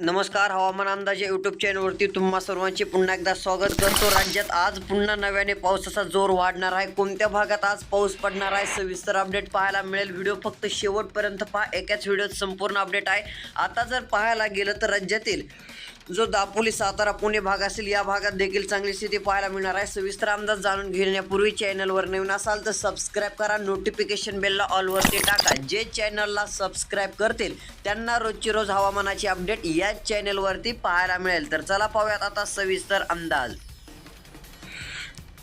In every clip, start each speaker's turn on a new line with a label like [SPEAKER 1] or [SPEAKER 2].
[SPEAKER 1] नमस्कार हवामान अंदाजे यूट्यूब चॅनलवरती तुम्हा सर्वांचे पुन्हा एकदा स्वागत करतो. राज्यात आज पुन्हा नव्याने पावसाचा जोर वाढणार आहे. कोणत्या भागात आज पाऊस पडणार आहे? सविस्तर अपडेट पाहायला मिळेल. व्हिडिओ फक्त शेवटपर्यंत पहा. एकाच व्हिडिओत संपूर्ण अपडेट आहे. आता जर पाहायला गेलं तर राज्यातील जो दापोली सातारा पुणे भाग असेल या भागात देखील चांगली स्थिती पाहायला मिळणार आहे. सविस्तर अंदाज जाणून घेण्यापूर्वी चॅनलवर नवीन असाल तर सबस्क्राईब करा. नोटिफिकेशन बेलला ऑलवरती टाका. जे चॅनलला सबस्क्राईब करतील त्यांना रोजची रोज हवामानाची अपडेट याच चॅनलवरती पाहायला मिळेल. तर चला पाहूयात आता सविस्तर अंदाज.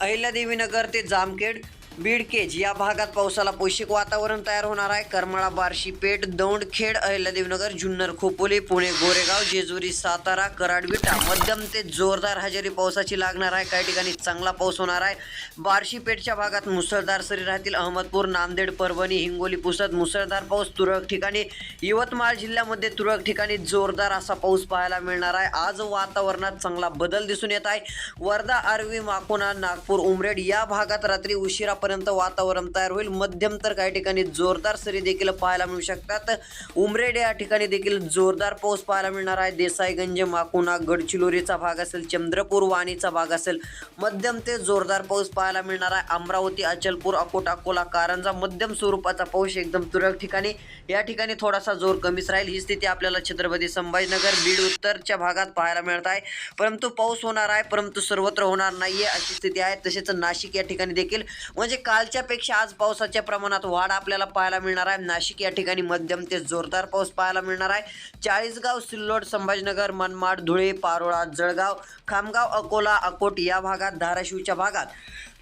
[SPEAKER 1] अहिल्यादेवीनगर ते जामखेड बीडकेज या भागात पावसाला पोषक वातावरण तयार होणार आहे. करमाळा बार्शी पेठ दौंडखेड अहिल्यादेवनगर जुन्नर खोपोली पुणे गोरेगाव जेजुरी सातारा कराड विटा मध्यम ते जोरदार हजेरी पावसाची लागणार आहे. काही ठिकाणी चांगला पाऊस होणार आहे. बार्शी पेठच्या भागात मुसळधार सरी राहतील. अहमदपूर नांदेड परभणी हिंगोली पुसद मुसळधार पाऊस. तुरळक ठिकाणी यवतमाळ जिल्ह्यामध्ये तुरळक ठिकाणी जोरदार असा पाऊस पाहायला मिळणार आहे. आज वातावरणात चांगला बदल दिसून येत आहे. वर्धा आर्वी माकोना नागपूर उमरेड या भागात रात्री उशिरा उशिरापर्यंत वातावरण तयार होईल. मध्यम तर काही ठिकाणी जोरदार सरी देखील पाहायला मिळू शकतात. उमरेड या ठिकाणी देखील जोरदार पाऊस पाहायला मिळणार आहे. देसाईगंज माकुना गडचिरोलीचा भाग असेल चंद्रपूर वाणीचा भाग असेल मध्यम ते जोरदार पाऊस पाहायला मिळणार आहे. अमरावती अचलपूर अकोट अकोला कारंजा मध्यम स्वरूपाचा पाऊस एकदम तुरळक ठिकाणी या ठिकाणी थोडासा जोर कमीच राहील. ही स्थिती आपल्याला छत्रपती संभाजीनगर बीड उत्तरच्या भागात पाहायला मिळत आहे. परंतु पाऊस होणार आहे परंतु सर्वत्र होणार नाहीये अशी स्थिती आहे. तसेच नाशिक या ठिकाणी देखील म्हणजे म्हणजे कालच्यापेक्षा आज पावसाच्या प्रमाणात वाढ आपल्याला पाहायला मिळणार आहे. नाशिक या ठिकाणी मध्यम ते जोरदार पाऊस पाहायला मिळणार आहे. चाळीसगाव सिल्लोड संभाजीनगर मनमाड धुळे पारोळा जळगाव खामगाव अकोला अकोट या भागात धाराशिवच्या भागात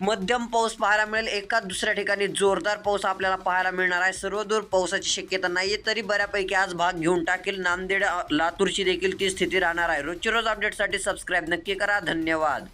[SPEAKER 1] मध्यम पाऊस पाहायला मिळेल. एका दुसऱ्या ठिकाणी जोरदार पाऊस आपल्याला पाहायला मिळणार आहे. सर्वदूर पावसाची शक्यता नाही आहे तरी बऱ्यापैकी आज भाग घेऊन टाकेल. नांदेड लातूरची देखील ती स्थिती राहणार आहे. रोजची रोज अपडेटसाठी सबस्क्राईब नक्की करा. धन्यवाद.